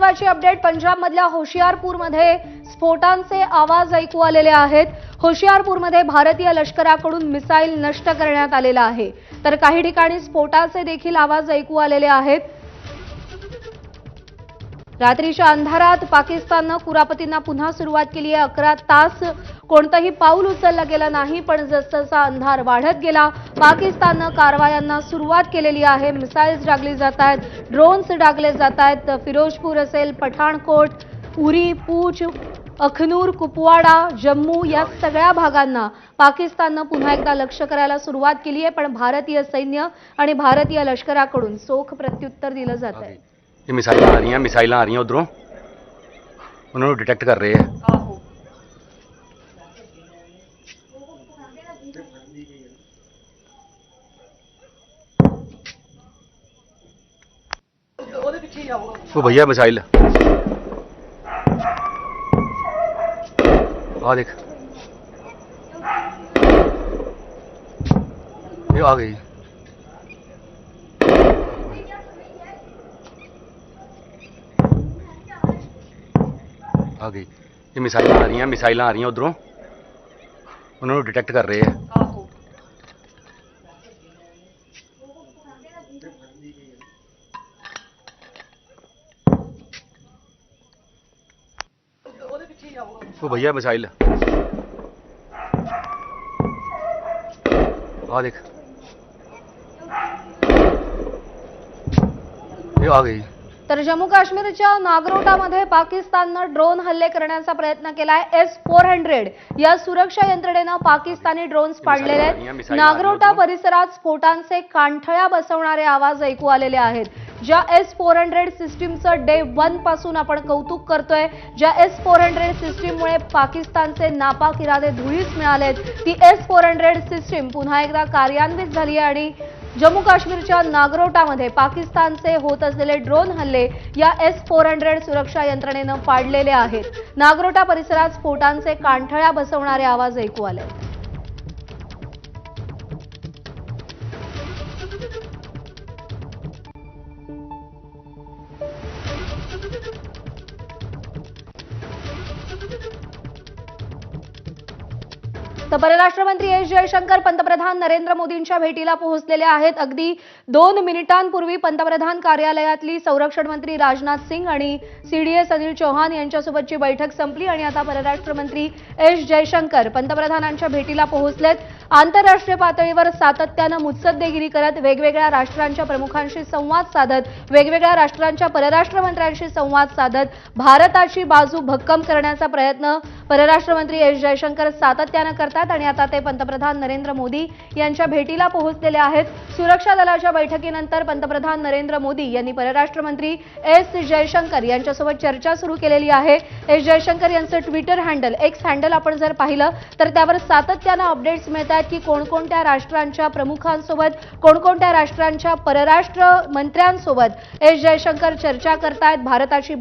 महत्वाची अपडेट. पंजाबमधल्या होशियारपूरमध्ये स्फोटांचे आवाज ऐकू आलेले आहेत. होशियारपूरमध्ये भारतीय लष्कराकडून मिसाईल नष्ट करण्यात आलेला आहे. तर काही ठिकाणी स्फोटाचे देखील आवाज ऐकू आलेले आहेत. रात्रीच्या अंधारात पाकिस्ताननं कुरापतींना पुन्हा सुरुवात केली आहे. अकरा तास कोणतंही पाऊल उचललं गेलं नाही पण जसजसा अंधार वाढत गेला पाकिस्ताननं कारवायांना सुरुवात केलेली आहे. मिसाईल्स डागली जात आहेत ड्रोन्स डागले जात आहेत. फिरोजपूर असेल पठाणकोट उरी पूछ अखनूर कुपवाडा जम्मू या सगळ्या भागांना पाकिस्ताननं पुन्हा एकदा लक्ष करायला सुरुवात केली आहे. पण भारतीय सैन्य आणि भारतीय लष्कराकडून चोख प्रत्युत्तर दिलं जात आहे. ये मिसाइल आ रही मिसाइल आ रही उधरों। उन्होंने डिटेक्ट कर रहे हैं। वो भैया, मिसाइल। आ देख। ये आ गई। ਆ ਗਈ ਇਹ ਮਿਸਾਈਲਾਂ ਆ ਰਹੀਆਂ ਮਿਸਾਈਲਾਂ ਆ ਰਹੀਆਂ ਉਧਰੋਂ ਉਹਨਾਂ ਨੂੰ ਡਿਟੈਕਟ ਕਰ ਰਹੇ ਆ ਉਹ ਭਈਆ ਮਿਸਾਈਲ ਆ ਦੇਖ ਇਹ ਆ गई तर जम्मू काश्मीरच्या नागरोटामध्ये पाकिस्ताननं ड्रोन हल्ले करण्याचा प्रयत्न केलाय. एस फोर हंड्रेड या सुरक्षा यंत्रणेनं पाकिस्तानी ड्रोन्स पाडलेले आहेत. नागरोटा परिसरात स्फोटांचे कांठळ्या बसवणारे आवाज ऐकू आलेले आहेत. ज्या एस फोर हंड्रेड सिस्टीमचं डे वनपासून आपण कौतुक करतोय ज्या एस फोर हंड्रेड सिस्टीममुळे पाकिस्तानचे नापाक इरादे धुळीस मिळालेत ती एस फोर हंड्रेड सिस्टीम पुन्हा एकदा कार्यान्वित झाली आहे आणि जम्मू काश्मीरच्या नागरोटामध्ये पाकिस्तानचे होत असलेले ड्रोन हल्ले या एस फोर हंड्रेड सुरक्षा यंत्रणेनं पाडलेले आहेत. नागरोटा परिसरात स्फोटांचे कांठळ्या बसवणारे आवाज ऐकू आले. तर परराष्ट्र मंत्री एस जयशंकर पंतप्रधान नरेंद्र मोदींच्या भेटीला पोहोचलेले आहेत. अगदी दोन मिनिटांपूर्वी पंतप्रधान कार्यालयातली संरक्षण मंत्री राजनाथ सिंग आणि सीडीएस अनिल चौहान यांच्यासोबतची बैठक संपली आणि आता परराष्ट्र मंत्री एस जयशंकर पंतप्रधानांच्या भेटीला पोहोचलेत. आंतरराष्ट्रीय पातळीवर सातत्यानं मुत्सद्देगिरी करत वेगवेगळ्या राष्ट्रांच्या प्रमुखांशी संवाद साधत वेगवेगळ्या राष्ट्रांच्या परराष्ट्र मंत्र्यांशी संवाद साधत भारताची बाजू भक्कम करण्याचा प्रयत्न परराष्ट्र मंत्री एस जयशंकर सातत्यानं करतात आणि आता ते पंतप्रधान नरेंद्र मोदी यांच्या भेटीला पोहोचलेले आहेत. सुरक्षा दलाच्या बैठकीनंतर पंतप्रधान नरेंद्र मोदी यांनी परराष्ट्र मंत्री एस जयशंकर यांच्यासोबत चर्चा सुरू केलेली आहे. एस जयशंकर यांचं ट्विटर हँडल एक्स हँडल आपण जर पाहिलं तर त्यावर सातत्यानं अपडेट्स मिळतात आहेत की कोणकोणत्या राष्ट्रांच्या प्रमुखांसोबत कोणकोणत्या राष्ट्रांच्या परराष्ट्र मंत्र्यांसोबत? एस. जयशंकर चर्चा करतायत. भारताची